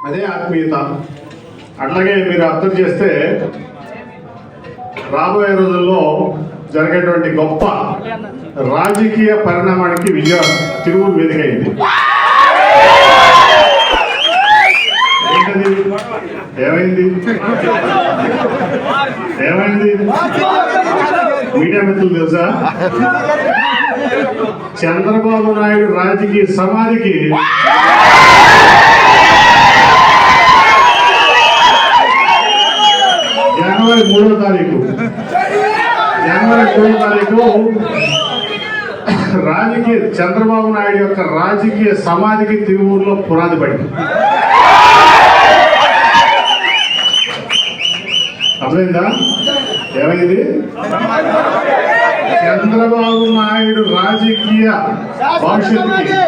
అదే ఆత్మీయత. అట్లాగే మీరు అర్థం చేస్తే రాబోయే రోజుల్లో జరిగేటువంటి గొప్ప రాజకీయ పరిణామానికి విజయ తిరుగు వేదిక అయింది ఏమైంది? ఏమైంది? మీడియా మిత్రులు తెలుసా? చంద్రబాబు నాయుడు రాజకీయ సమాధికి జనవరి మూడో తారీఖు. జనవరి మూడో తారీఖు. రాజకీయ చంద్రబాబు నాయుడు యొక్క రాజకీయ సమాధికి తిరువూరులో పునాది పడింది. అర్థమైందా? ఏమైంది? చంద్రబాబు నాయుడు రాజకీయ భవిష్యత్తుకి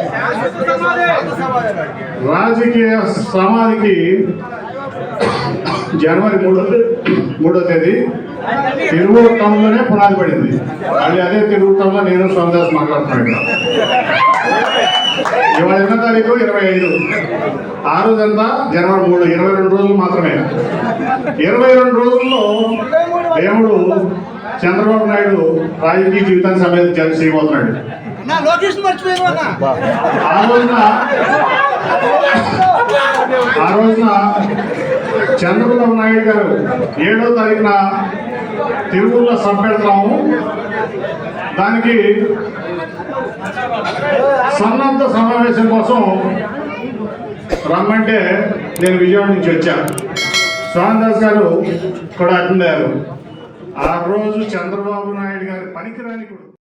రాజకీయ సమాధికి జనవరి మూడో మూడో తేదీ తిరువూరు టౌన్లోనే పునాది పడింది. మళ్ళీ అదే తిరువూరు టౌన్లో నేను సోమదాస్ మాట్లాడుతున్నాను. ఇవాళ ఎన్నో తారీఖు? ఇరవై ఐదు. ఆ రోజంతా జనవరి మూడు ఇరవై రెండు రోజులు మాత్రమే. ఇరవై రెండు రోజుల్లో దేవుడు చంద్రబాబు నాయుడు రాజకీయ జీవితాన్ని సమేత జన చేయబోతున్నాడు ఆ రోజున ఆ రోజున చంద్రబాబు నాయుడు గారు ఏడో తారీఖున తిరువుల్లో సంపెడతాము. దానికి సన్నద్ధ సమావేశం కోసం రమ్మంటే నేను విజయవాడ నుంచి వచ్చాను స్వామిదాస్ గారు కూడా అటెండ్ అయ్యారు ఆ రోజు చంద్రబాబు నాయుడు గారి పనికిరాని కూడా